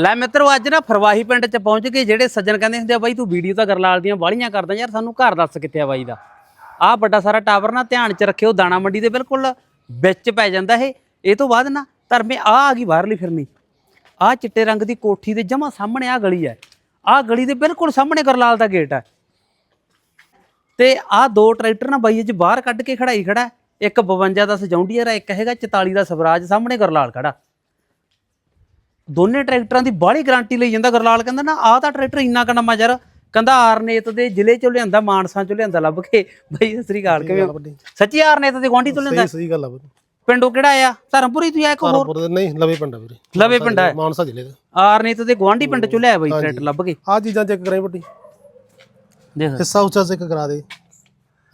ਲੈ ਮਿੱਤਰੋ, ਅੱਜ ਨਾ ਫਰਵਾਹੀ ਪਿੰਡ ਚ ਪਹੁੰਚ ਗਏ ਜਿਹੜੇ ਸੱਜਣ ਕਹਿੰਦੇ ਹੁੰਦੇ ਆ, ਬਾਈ ਤੂੰ ਵੀਡੀਓ ਤਾਂ ਗਰਲਾਲ ਦੀਆਂ ਬਾਲੀਆਂ ਕਰਦਾ ਯਾਰ, ਸਾਨੂੰ ਘਰ ਦੱਸ ਕਿੱਥੇ ਆ ਬਾਈ ਦਾ? ਆਹ ਵੱਡਾ ਸਾਰਾ ਟਾਵਰ ਨਾ ਧਿਆਨ ਚ ਰੱਖਿਓ, ਦਾਣਾ ਮੰਡੀ ਦੇ ਬਿਲਕੁਲ ਵਿੱਚ ਪੈ ਜਾਂਦਾ ਇਹ। ਇਹ ਤੋਂ ਬਾਅਦ ਨਾ ਧਰਮੇ ਆ ਆ ਗਈ ਬਾਹਰਲੀ ਫਿਰਨੀ। ਆਹ ਚਿੱਟੇ ਰੰਗ ਦੀ ਕੋਠੀ ਦੇ ਜਮਾ ਸਾਹਮਣੇ ਆ ਗਲੀ ਹੈ। ਆਹ ਗਲੀ ਦੇ ਬਿਲਕੁਲ ਸਾਹਮਣੇ ਗਰਲਾਲ ਦਾ ਗੇਟ ਹੈ। ਤੇ ਆਹ ਦੋ ਟਰੈਕਟਰ ਨਾ ਬਾਈ ਅੱਜ ਬਾਹਰ ਕੱਢ ਕੇ ਖੜਾਈ ਖੜਾ ਇੱਕ 52 ਦਾ ਸਜੌਂਡੀਅਰ ਹੈ, ਇੱਕ ਹੈਗਾ 44 ਦਾ ਸਵਰਾਜ, ਸਾਹਮਣੇ ਗਰਲਾਲ ਖੜਾ। ਦੋਨੇ ਟਰੈਕਟਰਾਂ ਦੀ ਬਾਹਲੀ ਗਾਰੰਟੀ ਲਈ ਜਾਂਦਾ ਗਰਲਾਲ ਕਹਿੰਦਾ ਨਾ ਆਹ ਤਾਂ ਟਰੈਕਟਰ ਇੰਨਾ ਕੁ ਨਵਾਂ ਯਾਰ। ਕਹਿੰਦਾ ਆਰਨੇਤ ਦੇ ਜ਼ਿਲ੍ਹੇ ਚੋਂ ਲਿਆਂਦਾ ਮਾਨਸਾ ਚੋਂ ਲਿਆਂਦਾ ਲੱਭ ਕੇ। ਬਈ ਸਤਿ ਸ੍ਰੀ ਅਕਾਲ ਕਿਵੇਂ? ਸੱਚੀ ਆਰਨੇਤ ਦੇ ਗੁਆਂਢੀ ਤੋਂ ਲਿਆਂਦਾ? ਸਹੀ ਗੱਲ ਆ ਵੀਰੇ ਪਿੰਡੋਂ ਕਿਹੜਾ ਆ ਧਰਮਪੁਰੀ ਤੋਂ ਆ ਇੱਕ ਹੋਰ? ਧਰਮਪੁਰ ਨਹੀਂ ਲਵੇ ਪਿੰਡ ਆ ਵੀਰੇ। ਲਵੇ ਪਿੰਡ ਹੈ ਮਾਨਸਾ ਜ਼ਿਲ੍ਹੇ ਦਾ। ਆਰਨੇਤ ਦੇ ਗੁਆਂਢੀ ਪਿੰਡ ਚੋਂ ਲਿਆਇਆ ਬਈ ਟਰੈਕਟਰ ਲੱਭ ਕੇ। ਆ ਚੀਜ਼ਾਂ ਚੈੱਕ ਕਰਾਈ ਵੱਡੀ। ਦੇਖ। ਹਿੱਸਾ ਉੱਚਾ ਚੈੱਕ ਕਰਾ ਦੇ।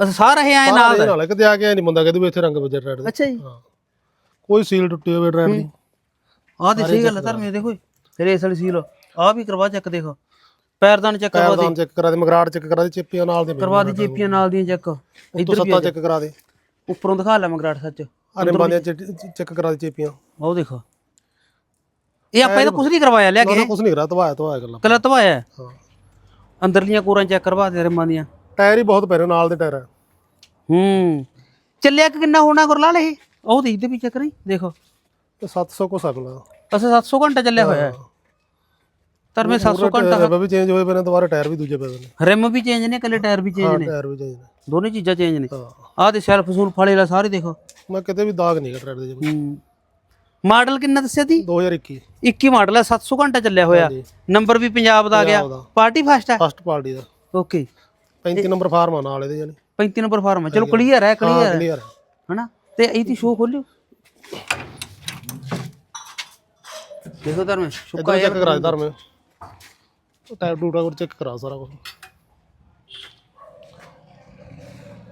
ਅਸਾਂ ਸਾਰਾ ਇਹ ਆਏ ਨਾਲ। ਨਾਲ ਕਿਤੇ ਆ ਕੇ ਨਹੀਂ ਬੰਦਾ ਕਹਿੰਦੇ ਵੀ ਇੱਥੇ ਰੰਗ ਵੱਜਾ ਟਰੈਡ ਦੇ। ਅੱਛਾ ਜੀ। ਹਾਂ। ਕੋਈ ਸੀਲ ਟੁੱਟੀ ਹੋਵੇ ਟਰੈਡ ਦੀ। ਆਹ ਤੇ ਸਹੀ ਗੱਲ ਹੈ ਧਰਮੇ ਦੇਖੋ ਤੇਰੇ ਇਸ ਵਾਲੀ ਸੀਲ ਆਹ ਵੀ ਕਰਵਾ ਚੈੱਕ ਦੇਖੋ। ਪੈਰਦਾਨ ਚੈੱਕ ਕਰਵਾ ਪੈਰਦਾਨ ਚੈੱਕ ਕਰਾ ਦੇ ਮਗਰਾੜ ਚੈੱਕ ਕਰਾ ਦੇ ਚੇਪੀਆਂ ਨਾਲ ਦੇ ਕਰਵਾ ਦੀ ਜੇਪੀਆਂ ਨਾਲ ਦੀਆਂ ਚੈੱਕ ਇੱਧਰ ਵੀ ਸੱਤਾ ਚੈੱਕ ਕਰਾ ਦੇ। ਉੱਪਰੋਂ ਦਿਖਾ ਲੈ ਮਗਰਾਟ ਸੱਚ। ਆਰੇ ਬੰਦੇ ਚੈੱਕ ਕਰਾ ਦੇ ਚੇਪੀਆਂ। ਉਹ ਦੇਖੋ। ਇਹ ਆਪਾਂ ਇਹਦਾ ਕੁਝ ਨਹੀਂ ਕਰਵਾਇਆ ਲਿਆ ਕੇ। ਕੁਝ ਨਹੀਂ ਕਰਾ ਤਵਾਇਆ ਤਵਾਇਆ ਗੱਲਾਂ। ਕਲਾ ਧਵਾਇਆ ਹਾਂ। ਅੰਦਰਲੀਆਂ ਕੋਰਾਂ ਚੈੱਕ ਕਰਵਾ ਦੇ ਰਿਮਾਂ ਦੀਆਂ। ਟਾਇਰ ਹੀ ਬਹੁਤ ਪੈ ਰਹੇ ਨਾਲ ਦੇ ਟਾਇਰ। ਆ। ਹੂੰ। ਚੱਲਿਆ ਕਿ ਕਿੰਨਾ ਹੋਣਾ ਗੁਰਲਾਲ ਇਹ? ਉਹ ਦੇਖਦੇ ਵੀ ਚੈੱਕ ਰਹੀ ਦੇਖੋ। ਤੇ 700 ਕੋ ਸਕਲਾ ਅਸਾਂ 700 ਘੰਟਾ ਚੱਲਿਆ ਹੋਇਆ ਹੈ? ਧਰਮੇ 700 ਘੰਟਾ ਟਾਇਰ ਵੀ ਚੇਂਜ ਹੋਏ ਪਏ ਨੇ ਦੁਬਾਰਾ ਟਾਇਰ ਵੀ ਦੂਜੇ ਪਏ ਨੇ। ਰਿਮ ਵੀ ਚੇਂਜ ਨੇ ਕੱਲੇ ਟਾਇਰ ਵੀ ਚੇਂਜ ਨੇ? ਟਾਇਰ ਵੀ ਚੇਂਜ ਨੇ। ਦੋਨੇ ਚੀਜ਼ਾਂ ਚੇਂਜ ਨੇ। ਆਹ ਤੇ ਸੈਲਫ ਸੂਲ ਫਾਲੇ ਲਾ ਸਾਰੇ ਦੇਖੋ। ਮੈਂ ਕਿਤੇ ਵੀ ਦਾਗ ਨਹੀਂ ਟਰੈਡ ਦੇ ਜੀ ਹੂੰ। ਮਾਡਲ ਕਿੰਨਾ ਦੱਸਿਆ ਤੀ 2021 21 ਮਾਡਲ ਹੈ 700 ਘੰਟਾ ਚੱਲਿਆ ਹੋਇਆ। ਨੰਬਰ ਵੀ ਪੰਜਾਬ ਦਾ ਆ ਗਿਆ। ਦਾ। ਪਾਰਟੀ ਫਸਟ ਹੈ ਫਸਟ ਪਾਰਟੀ ਦਾ। ਓਕੇ। 35 ਨੰਬਰ ਫਾਰਮ ਆ ਨਾਲ ਇਹਦੇ ਜਾਨੀ 35 ਨੰਬਰ ਫਾਰਮ ਚਲੋ ਕਲੀਅਰ ਹੈ ਕਲੀਅਰ ਹੈ। ਹਨਾ? ਤੇ ਇਹ ਦੀ ਸ਼ੋ ਖੋਲਿਓ। ਦੇਖੋ ਧਰਮ ਸ਼ੁਕਾ ਚੈੱਕ ਕਰਾ ਦੇ ਧਰਮੇ। ਟਾਇਰ ਟੂਟਾ ਕੋਲ ਚੈੱਕ ਕਰਾ ਸਾਰਾ ਕੁਝ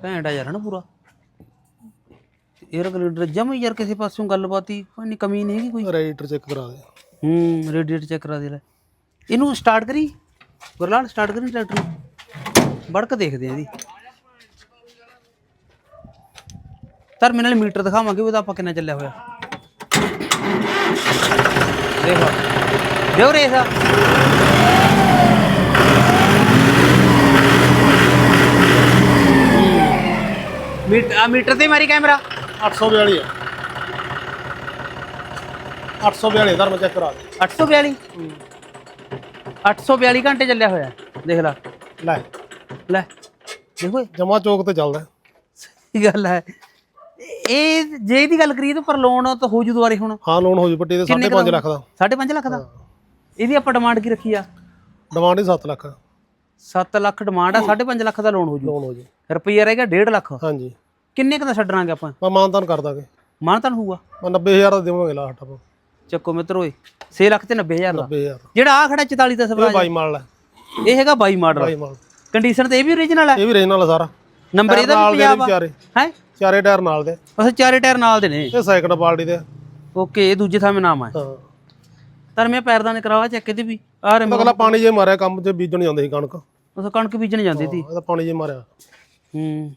ਆ ਯਾਰ ਹਨਾ ਪੂਰਾ। 에ਅਰ ਕਲੀਡਰ ਜਮ ਯਾਰ ਕਿਸੇ ਪਾਸਿਓਂ ਗੱਲਬਾਤ ਹੀ ਕੋਈ ਕਮੀ ਨਹੀਂ ਹੈਗੀ ਕੋਈ। ਰੇਡੀਏਟਰ ਚੈੱਕ ਕਰਾ ਦੇ। ਹੂੰ ਰੇਡੀਏਟਰ ਚੈੱਕ ਕਰਾ ਦੇ ਲੈ। ਇਹਨੂੰ ਸਟਾਰਟ ਕਰੀ। ਗੁਰਲਾਲ ਸਟਾਰਟ ਕਰੀ ਟਰੈਕਟਰ ਨੂੰ। ਵੜਕ ਦੇਖਦੇ ਆ ਇਹਦੀ। ਤਰ ਮੇਰੇ ਨਾਲ ਮੀਟਰ ਦਿਖਾਵਾਂਗੇ ਉਹਦਾ ਆਪਾਂ ਕਿੰਨਾ ਚੱਲਿਆ ਹੋਇਆ। ਦਿਓ ਰੇਸ ਆ ਮੀਟਰ ਆ ਮੀਟਰ ਤੇ ਮਾਰੀ ਕੈਮਰਾ? 842 ਆ 842 ਧਰਮ ਚੈੱਕ ਕਰਾ ਦੇ 842 842 ਘੰਟੇ ਚੱਲਿਆ ਹੋਇਆ ਦੇਖ ਲੈ। ਲੈ। ਲੈ। ਦੇਖੋ। ਜਮਾ ਚੌਕ ਤੇ ਚੱਲਦਾ। ਸਹੀ ਗੱਲ ਹੈ। ਇਹ ਜੇ ਇਹਦੀ ਗੱਲ ਕਰੀਏ ਤਾਂ ਪਰ ਲੋਨ ਤਾਂ ਹੋ ਜੂ ਦੁਬਾਰੇ ਹੁਣ। ਹਾਂ ਲੋਨ ਹੋ ਜੂ ਪੱਟੀ ਦੇ 5.5 ਲੱਖ ਦਾ। 5.5 ਲੱਖ ਦਾ? ਇਹਦੀ ਆਪਾਂ ਡਿਮਾਂਡ ਕੀ ਰੱਖੀ ਆ? ਡਿਮਾਂਡ ਹੀ 7 ਲੱਖ। 7 ਲੱਖ ਡਿਮਾਂਡ ਆ 5.5 ਲੱਖ ਦਾ ਲੋਨ ਹੋ ਜੂ। ਲੋਨ ਹੋ ਜੂ। ਰੁਪਈਆ ਰਹੇਗਾ 1.5 ਲੱਖ। ਹਾਂਜੀ। ਕਿੰਨੇ ਕੁ ਦਾ ਛੱਡਣਾਗੇ ਆਪਾਂ? ਮੈਂ ਮਾਨਤਾਨ ਕਰ ਦਾਂਗੇ। ਮਾਨਤਨ ਹੋਊਗਾ? ਮੈਂ 90000 ਦਾ ਦੇਵਾਂਗੇ ਲਾਸਟ ਆਪਾਂ। ਚੱਕੋ ਮਿੱਤਰੋ ਓਏ 6 ਲੱਖ ਤੇ 90000 ਦਾ। 90000 ਜਿਹੜਾ ਆ ਖੜਾ 44 ਦਾ ਇਹ ਸਵਰਾਜ ਬਾਈ ਮਾਲ ਹੈ। ਇਹ ਹੈਗਾ 22 ਮਾਡਲ। ਬਾਈ ਮਾਲ ਕੰਡੀਸ਼ਨ ਤੇ ਇਹ ਵੀ ਓਰੀਜਨਲ ਹੈ। ਇਹ ਵੀ ਨਾਲ ਆ ਸਾਰਾ। ਨੰਬਰ ਇਹਦਾ ਵੀ ਪੰਜਾਬ ਚਾਰੇ ਹੈ? ਚਾਰੇ ਟਾਇਰ ਨਾਲ ਦੇ। ਉਹ ਚਾਰੇ ਟਾਇਰ ਨਾਲ ਦੇ ਨੇ। ਇਹ ਸੈਕਿੰਡ ਪਾਰਟੀ ਦੇ। ਓਕੇ ਇਹ ਦੂਜੇ ਥਾਂ ਨਾਮ ਆ ਹਾਂ। ਪਰ ਮੈਂ ਪੈਰਦਾਨੇ ਕਰਾਵਾ ਚੈੱਕ ਇਹਦੇ ਵੀ। ਆ ਰੇ ਅਗਲਾ ਪਾਣੀ ਜੇ ਮਾਰਿਆ ਕੰਮ ਤੇ ਬੀਜਣ ਜਾਂਦੇ ਸੀ ਕਣਕ। ਉਸ ਕਣਕ ਬੀਜਣ ਜਾਂਦੀ ਸੀ। ਇਹਦਾ ਪਾਣੀ ਜੇ ਮਾਰਿਆ। ਹੂੰ।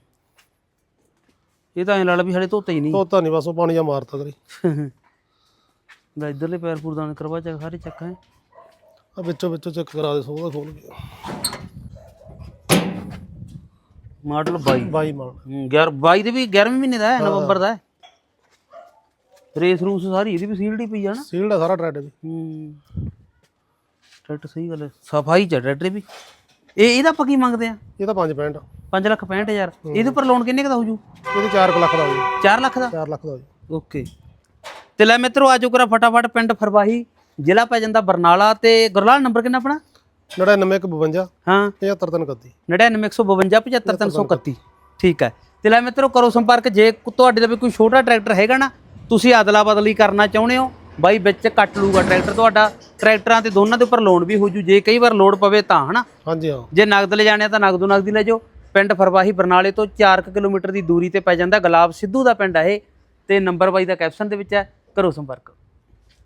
ਇਹ ਤਾਂ ਐ ਲਾ ਲਾ ਵੀ ਹਲੇ ਧੋਤੇ ਹੀ ਨਹੀਂ। ਧੋਤਾ ਨਹੀਂ ਬਸ ਉਹ ਪਾਣੀ ਜਾਂ ਮਾਰਤਾ ਕਰੀ। ਦਾ ਇਧਰਲੇ ਪੈਰ ਪੂਰਦਾਨ ਕਰਵਾ ਚੈੱਕ ਸਾਰੇ ਚੱਕ ਹੈ। ਆ ਵਿੱਚੋਂ ਵਿੱਚੋਂ ਚੈੱਕ ਕਰਾ ਦੇ ਸੋਦਾ ਖੋਲ ਕੇ ਮਾਡਲ 22 ਬਾਈ ਮਾਲ ਹੂੰ 11 22 ਦੇ ਵੀ 11ਵੇਂ ਮਹੀਨੇ ਦਾ ਹੈ ਨਵੰਬਰ ਦਾ ਹੈ। ਰੇਸ ਰੂਸ ਸਾਰੀ ਇਹਦੀ ਵੀ ਸੀਲਡ ਹੀ ਪਈ ਆ ਨਾ। ਸੀਲਡ ਆ ਸਾਰਾ ਟਰੈਡ ਵੀ। ਹੂੰ। ਟਰੈਕਟਰ ਸਹੀ ਗੱਲ ਹੈ ਸਫ਼ਾਈ ਚ ਟਰੈਕਟਰ ਵੀ। ਇਹ ਇਹਦਾ ਆਪਾਂ ਕੀ ਮੰਗਦੇ ਆ? ਇਹ ਤਾਂ 5 ਪੈਂਟ 5 ਲੱਖ 65000 ਇਹਦੇ ਪਰ ਲੋਨ ਕਿੰਨੇ ਕੁ ਦਾ ਹੋ ਜੂ? ਇਹਦੇ 4 ਲੱਖ ਦਾ ਹੋ ਜੀ 4 ਲੱਖ ਦਾ? 4 ਲੱਖ ਦਾ ਹੋ ਜੀ ਓਕੇ। ਤੇ ਲੈ ਮਿੱਤਰੋ ਆਜੋ ਕਰਾ ਫਟਾਫਟ ਪਿੰਡ ਫਰਵਾਹੀ ਜ਼ਿਲ੍ਹਾ ਪੈ ਜਾਂਦਾ ਬਰਨਾਲਾ ਤੇ ਗੁਰਲਾਲ ਨੰਬਰ ਕਿੰਨਾ ਆਪਣਾ? 9952 ਹਾਂ 75331 99152 75331 ਠੀਕ ਹੈ ਤੇ ਲੈ ਮਿੱਤਰੋ ਕਰੋ ਸੰਪਰਕ ਜੇ ਤੁਹਾਡੇ ਦਾ ਵੀ ਕੋਈ ਛੋਟਾ ਟਰੈਕਟਰ ਹੈਗਾ ਨਾ ਤੁਸੀਂ ਅਦਲਾ ਬਦਲੀ ਕਰਨਾ ਚਾਹੁੰਦੇ ਹੋ ਬਾਈ ਵਿੱਚ ਕੱਟ ਲੂਗਾ ਟਰੈਕਟਰ ਤੁਹਾਡਾ ਟਰੈਕਟਰਾਂ ਤੇ ਦੋਨਾਂ ਦੇ ਉੱਪਰ ਲੋਨ ਵੀ ਹੋ ਜੂ ਜੇ ਕਈ ਵਾਰ ਲੋਡ ਪਵੇ ਤਾਂ ਹਨਾ ਹਾਂਜੀ ਹਾਂ ਜੇ ਨਗਦ ਲੈ ਜਾਣੇ ਤਾਂ ਨਗਦੋ ਨਗਦੀ ਲੈ ਜਾਓ ਪਿੰਡ ਫਰਵਾਹੀ ਬਰਨਾਲੇ ਤੋਂ 4 ਕਿਲੋਮੀਟਰ ਦੀ ਦੂਰੀ ਤੇ ਪੈ ਜਾਂਦਾ ਗੁਲਾਬ ਸਿੱਧੂ ਦਾ ਪਿੰਡ ਹੈ ਇਹ ਤੇ ਨੰਬਰ ਬਾਈ ਦਾ ਕੈਪਸ਼ਨ ਦੇ ਵਿੱਚ ਹੈ ਕਰੋ ਸੰਪਰਕ